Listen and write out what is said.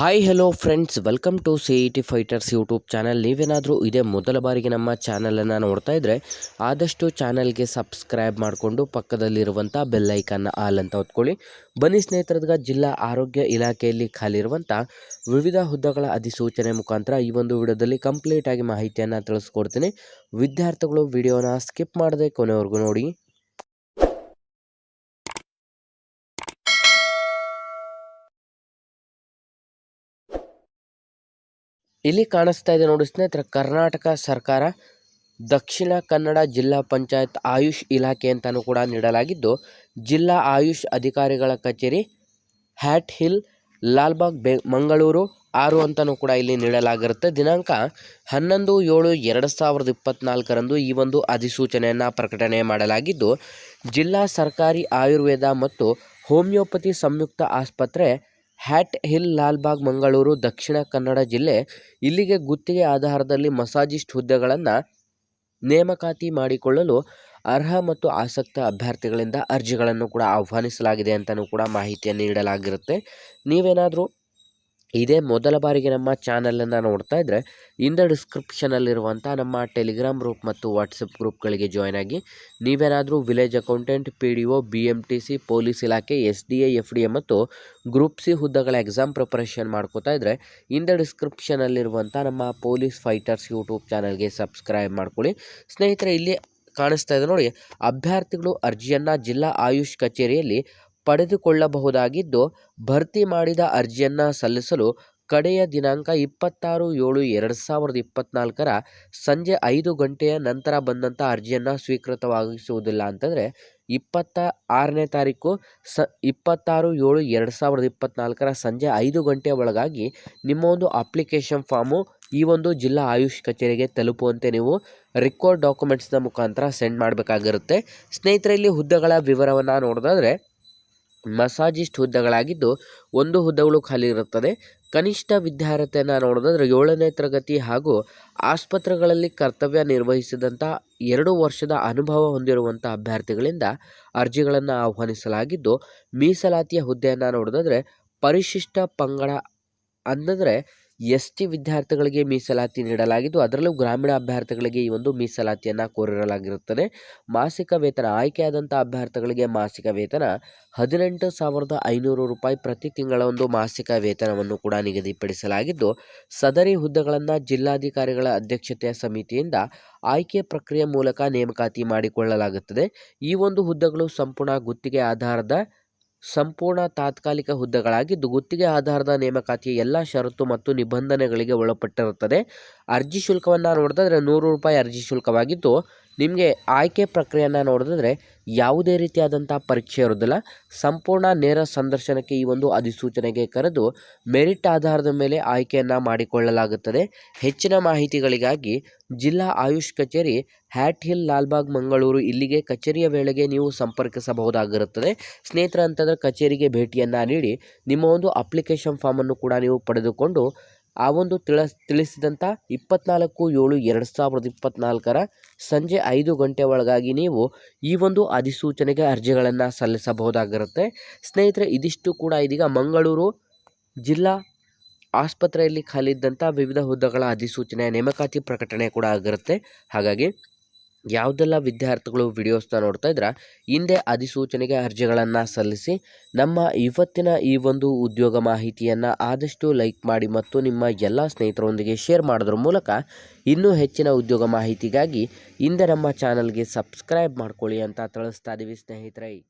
Hi hello friends welcome to C E T fighters YouTube channel ನೀವೇನಾದರೂ ಇದೇ ಮೊದಲ ಬಾರಿಗೆ ನಮ್ಮ ಚಾನಲನ್ನು ನೋಡ್ತಾ ಇದ್ದರೆ ಆದಷ್ಟು ಚಾನಲ್ಗೆ ಸಬ್ಸ್ಕ್ರೈಬ್ ಮಾಡಿಕೊಂಡು ಪಕ್ಕದಲ್ಲಿರುವಂಥ ಬೆಲ್ಲೈಕನ್ನ ಆಲ್ ಅಂತ ಹೊತ್ಕೊಳ್ಳಿ ಬನ್ನಿ ಸ್ನೇಹಿತರದ್ಗ, ಜಿಲ್ಲಾ ಆರೋಗ್ಯ ಇಲಾಖೆಯಲ್ಲಿ ಖಾಲಿರುವಂಥ ವಿವಿಧ ಹುದ್ದೆಗಳ ಅಧಿಸೂಚನೆ ಮುಖಾಂತರ ಈ ಒಂದು ವಿಡಿಯೋದಲ್ಲಿ ಕಂಪ್ಲೀಟಾಗಿ ಮಾಹಿತಿಯನ್ನು ತಿಳಿಸ್ಕೊಡ್ತೀನಿ. ವಿದ್ಯಾರ್ಥಿಗಳು ವಿಡಿಯೋನ ಸ್ಕಿಪ್ ಮಾಡದೆ ಕೊನೆವರೆಗೂ ನೋಡಿ. ಇಲ್ಲಿ ಕಾಣಿಸ್ತಾ ಇದೆ ನೋಡಿ ಸ್ನೇಹಿತರೆ, ಕರ್ನಾಟಕ ಸರ್ಕಾರ ದಕ್ಷಿಣ ಕನ್ನಡ ಜಿಲ್ಲಾ ಪಂಚಾಯತ್ ಆಯುಷ್ ಇಲಾಖೆ ಅಂತಲೂ ಕೂಡ ನೀಡಲಾಗಿದ್ದು, ಜಿಲ್ಲಾ ಆಯುಷ್ ಅಧಿಕಾರಿಗಳ ಕಚೇರಿ ಹ್ಯಾಟ್ ಹಿಲ್, ಲಾಲ್ಬಾಗ್, ಬೆ, ಮಂಗಳೂರು ಆರು ಅಂತಲೂ ಕೂಡ ಇಲ್ಲಿ ನೀಡಲಾಗಿರುತ್ತೆ. ದಿನಾಂಕ ಹನ್ನೊಂದು ಏಳು ಎರಡು ಸಾವಿರದ ಇಪ್ಪತ್ತ್ನಾಲ್ಕರಂದು ಈ ಒಂದು ಅಧಿಸೂಚನೆಯನ್ನು ಪ್ರಕಟಣೆ ಮಾಡಲಾಗಿದ್ದು, ಜಿಲ್ಲಾ ಸರ್ಕಾರಿ ಆಯುರ್ವೇದ ಮತ್ತು ಹೋಮಿಯೋಪತಿ ಸಂಯುಕ್ತ ಆಸ್ಪತ್ರೆ ಹ್ಯಾಟ್ ಹಿಲ್ ಲಾಲ್ಬಾಗ್ ಮಂಗಳೂರು, ದಕ್ಷಿಣ ಕನ್ನಡ ಜಿಲ್ಲೆ. ಇಲ್ಲಿಗೆ ಗುತ್ತಿಗೆ ಆಧಾರದಲ್ಲಿ ಮಸಾಜಿಸ್ಟ್ ಹುದ್ದೆಗಳನ್ನು ನೇಮಕಾತಿ ಮಾಡಿಕೊಳ್ಳಲು ಅರ್ಹ ಮತ್ತು ಆಸಕ್ತ ಅಭ್ಯರ್ಥಿಗಳಿಂದ ಅರ್ಜಿಗಳನ್ನು ಕೂಡ ಆಹ್ವಾನಿಸಲಾಗಿದೆ ಅಂತಲೂ ಕೂಡ ಮಾಹಿತಿಯನ್ನು ನೀಡಲಾಗಿರುತ್ತೆ. ನೀವೇನಾದರೂ ಇದೇ ಮೊದಲ ಬಾರಿಗೆ ನಮ್ಮ ಚಾನಲನ್ನು ನೋಡ್ತಾ ಇದ್ದರೆ ಇಂದ ಡಿಸ್ಕ್ರಿಪ್ಷನಲ್ಲಿರುವಂಥ ನಮ್ಮ ಟೆಲಿಗ್ರಾಮ್ ಗ್ರೂಪ್ ಮತ್ತು ವಾಟ್ಸಪ್ ಗ್ರೂಪ್ಗಳಿಗೆ ಜಾಯ್ನ್ ಆಗಿ ನೀವೇನಾದರೂ village accountant P D O B M T C police ಇಲಾಖೆ S D A F D A ಮತ್ತು ಗ್ರೂಪ್ ಸಿ ಹುದ್ದೆಗಳ ಎಕ್ಸಾಮ್ ಪ್ರಿಪರೇಷನ್ ಮಾಡ್ಕೋತಾ ಇದ್ದರೆ ಇಂದ ಡಿಸ್ಕ್ರಿಪ್ಷನಲ್ಲಿರುವಂಥ ನಮ್ಮ ಪೊಲೀಸ್ ಫೈಟರ್ಸ್ ಯೂಟ್ಯೂಬ್ ಚಾನಲ್ಗೆ ಸಬ್ಸ್ಕ್ರೈಬ್ ಮಾಡ್ಕೊಳ್ಳಿ. ಸ್ನೇಹಿತರೆ, ಇಲ್ಲಿ ಕಾಣಿಸ್ತಾ ಇದೆ ನೋಡಿ, ಅಭ್ಯರ್ಥಿಗಳು ಅರ್ಜಿಯನ್ನು ಜಿಲ್ಲಾ ಆಯುಷ್ ಕಚೇರಿಯಲ್ಲಿ ಪಡೆದುಕೊಳ್ಳಬಹುದಾಗಿದ್ದು, ಭರ್ತಿ ಮಾಡಿದ ಅರ್ಜಿಯನ್ನು ಸಲ್ಲಿಸಲು ಕಡೆಯ ದಿನಾಂಕ ಇಪ್ಪತ್ತಾರು ಏಳು ಎರಡು ಸಾವಿರದ ಇಪ್ಪತ್ತ್ನಾಲ್ಕರ ಸಂಜೆ ಐದು ಗಂಟೆಯ ನಂತರ ಬಂದಂಥ ಅರ್ಜಿಯನ್ನು ಸ್ವೀಕೃತವಾಗಿಸುವುದಿಲ್ಲ ಅಂತಂದರೆ, ಇಪ್ಪತ್ತ ಆರನೇ ತಾರೀಕು ಸ, ಇಪ್ಪತ್ತಾರು ಏಳು ಎರಡು ಸಾವಿರದ ಇಪ್ಪತ್ತ್ನಾಲ್ಕರ ಸಂಜೆ ಐದು ಗಂಟೆಯ ಒಳಗಾಗಿ ನಿಮ್ಮ ಒಂದು ಅಪ್ಲಿಕೇಶನ್ ಫಾರ್ಮು ಈ ಒಂದು ಜಿಲ್ಲಾ ಆಯುಷ್ ಕಚೇರಿಗೆ ತಲುಪುವಂತೆ ನೀವು ರಿಕಾರ್ಡ್ ಡಾಕ್ಯುಮೆಂಟ್ಸ್ನ ಮುಖಾಂತರ ಸೆಂಡ್ ಮಾಡಬೇಕಾಗಿರುತ್ತೆ. ಸ್ನೇಹಿತರೆ, ಇಲ್ಲಿ ಹುದ್ದೆಗಳ ವಿವರವನ್ನು ನೋಡೋದಾದರೆ ಮಸಾಜಿಸ್ಟ್ ಹುದ್ದೆಗಳಾಗಿದ್ದು ಒಂದು ಹುದ್ದೆಗಳು ಖಾಲಿ ಇರುತ್ತದೆ. ಕನಿಷ್ಠ ವಿದ್ಯಾರ್ಹತೆಯನ್ನು ನೋಡೋದಾದ್ರೆ ಏಳನೇ ತರಗತಿ ಹಾಗೂ ಆಸ್ಪತ್ರೆಗಳಲ್ಲಿ ಕರ್ತವ್ಯ ನಿರ್ವಹಿಸಿದಂಥ ಎರಡು ವರ್ಷದ ಅನುಭವ ಹೊಂದಿರುವಂಥ ಅಭ್ಯರ್ಥಿಗಳಿಂದ ಅರ್ಜಿಗಳನ್ನು ಆಹ್ವಾನಿಸಲಾಗಿದ್ದು, ಮೀಸಲಾತಿಯ ಹುದ್ದೆಯನ್ನು ನೋಡೋದಾದರೆ ಪರಿಶಿಷ್ಟ ಪಂಗಡ ಅಂದರೆ ಎಸ್ ಟಿ ವಿದ್ಯಾರ್ಥಿಗಳಿಗೆ ಮೀಸಲಾತಿ ನೀಡಲಾಗಿದ್ದು, ಅದರಲ್ಲೂ ಗ್ರಾಮೀಣ ಅಭ್ಯರ್ಥಿಗಳಿಗೆ ಈ ಒಂದು ಮೀಸಲಾತಿಯನ್ನು ಕೋರಿರಲಾಗಿರುತ್ತದೆ. ಮಾಸಿಕ ವೇತನ ಆಯ್ಕೆಯಾದಂಥ ಅಭ್ಯರ್ಥಿಗಳಿಗೆ ಮಾಸಿಕ ವೇತನ ಹದಿನೆಂಟು ಸಾವಿರದ ಐನೂರು ರೂಪಾಯಿ ಪ್ರತಿ ತಿಂಗಳ ಒಂದು ಮಾಸಿಕ ವೇತನವನ್ನು ಕೂಡ ನಿಗದಿಪಡಿಸಲಾಗಿದ್ದು, ಸದರಿ ಹುದ್ದೆಗಳನ್ನು ಜಿಲ್ಲಾಧಿಕಾರಿಗಳ ಅಧ್ಯಕ್ಷತೆಯ ಸಮಿತಿಯಿಂದ ಆಯ್ಕೆ ಪ್ರಕ್ರಿಯೆ ಮೂಲಕ ನೇಮಕಾತಿ ಮಾಡಿಕೊಳ್ಳಲಾಗುತ್ತದೆ. ಈ ಒಂದು ಹುದ್ದೆಗಳು ಸಂಪೂರ್ಣ ಗುತ್ತಿಗೆ ಆಧಾರದ ಸಂಪೂರ್ಣ ತಾತ್ಕಾಲಿಕ ಹುದ್ದೆಗಳಾಗಿದ್ದು ಗುತ್ತಿಗೆ ಆಧಾರದ ನೇಮಕಾತಿಯ ಎಲ್ಲ ಷರತ್ತು ಮತ್ತು ನಿಬಂಧನೆಗಳಿಗೆ ಒಳಪಟ್ಟಿರುತ್ತದೆ. ಅರ್ಜಿ ಶುಲ್ಕವನ್ನು ನೋಡಿದ್ರೆ ನೂರು ರೂಪಾಯಿ ಅರ್ಜಿ ಶುಲ್ಕವಾಗಿದ್ದು ನಿಮಗೆ ಆಯ್ಕೆ ಪ್ರಕ್ರಿಯೆಯನ್ನು ನೋಡಿದ್ರೆ ಯಾವುದೇ ರೀತಿಯಾದಂಥ ಪರೀಕ್ಷೆ ಇರೋದಿಲ್ಲ ಸಂಪೂರ್ಣ ನೇರ ಸಂದರ್ಶನಕ್ಕೆ ಈ ಒಂದು ಅಧಿಸೂಚನೆಗೆ ಕರೆದು ಮೆರಿಟ್ ಆಧಾರದ ಮೇಲೆ ಆಯ್ಕೆಯನ್ನು ಮಾಡಿಕೊಳ್ಳಲಾಗುತ್ತದೆ. ಹೆಚ್ಚಿನ ಮಾಹಿತಿಗಳಿಗಾಗಿ ಜಿಲ್ಲಾ ಆಯುಷ್ ಕಚೇರಿ ಹ್ಯಾಟ್ ಹಿಲ್ ಲಾಲ್ಬಾಗ್, ಮಂಗಳೂರು ಇಲ್ಲಿಗೆ ಕಚೇರಿಯ ವೇಳೆಗೆ ನೀವು ಸಂಪರ್ಕಿಸಬಹುದಾಗಿರುತ್ತದೆ. ಸ್ನೇಹಿತರ ಅಂತಂದರೆ ಕಚೇರಿಗೆ ಭೇಟಿಯನ್ನು ನೀಡಿ ನಿಮ್ಮ ಒಂದು ಅಪ್ಲಿಕೇಶನ್ ಫಾರ್ಮನ್ನು ಕೂಡ ನೀವು ಪಡೆದುಕೊಂಡು ಆ ಒಂದು ತಿಳ ತಿಳಿಸಿದಂಥ ಇಪ್ಪತ್ನಾಲ್ಕು ಏಳು ಎರಡು ಸಾವಿರದ ಇಪ್ಪತ್ನಾಲ್ಕರ ಸಂಜೆ ಐದು ಗಂಟೆ ಒಳಗಾಗಿ ನೀವು ಈ ಒಂದು ಅಧಿಸೂಚನೆಗೆ ಅರ್ಜಿಗಳನ್ನು ಸಲ್ಲಿಸಬಹುದಾಗಿರುತ್ತೆ. ಸ್ನೇಹಿತರೆ, ಇದಿಷ್ಟು ಕೂಡ ಇದೀಗ ಮಂಗಳೂರು ಜಿಲ್ಲಾ ಆಸ್ಪತ್ರೆಯಲ್ಲಿ ಖಾಲಿದ್ದಂಥ ವಿವಿಧ ಹುದ್ದೆಗಳ ಅಧಿಸೂಚನೆ ನೇಮಕಾತಿ ಪ್ರಕಟಣೆ ಕೂಡ ಆಗಿರುತ್ತೆ. ಹಾಗಾಗಿ ಯಾವುದೆಲ್ಲ ವಿದ್ಯಾರ್ಥಿಗಳು ವಿಡಿಯೋಸ್ನ ನೋಡ್ತಾ ಇದ್ರೆ, ಹಿಂದೆ ಅಧಿಸೂಚನೆಗೆ ಅರ್ಜಿಗಳನ್ನು ಸಲ್ಲಿಸಿ ನಮ್ಮ ಇವತ್ತಿನ ಈ ಒಂದು ಉದ್ಯೋಗ ಮಾಹಿತಿಯನ್ನು ಆದಷ್ಟು ಲೈಕ್ ಮಾಡಿ ಮತ್ತು ನಿಮ್ಮ ಎಲ್ಲ ಸ್ನೇಹಿತರೊಂದಿಗೆ ಶೇರ್ ಮಾಡೋದ್ರ ಮೂಲಕ ಇನ್ನೂ ಹೆಚ್ಚಿನ ಉದ್ಯೋಗ ಮಾಹಿತಿಗಾಗಿ ಹಿಂದೆ ನಮ್ಮ ಚಾನಲ್ಗೆ ಸಬ್ಸ್ಕ್ರೈಬ್ ಮಾಡ್ಕೊಳ್ಳಿ ಅಂತ ತಿಳಿಸ್ತಾ ಇದ್ದೀವಿ ಸ್ನೇಹಿತರೆ.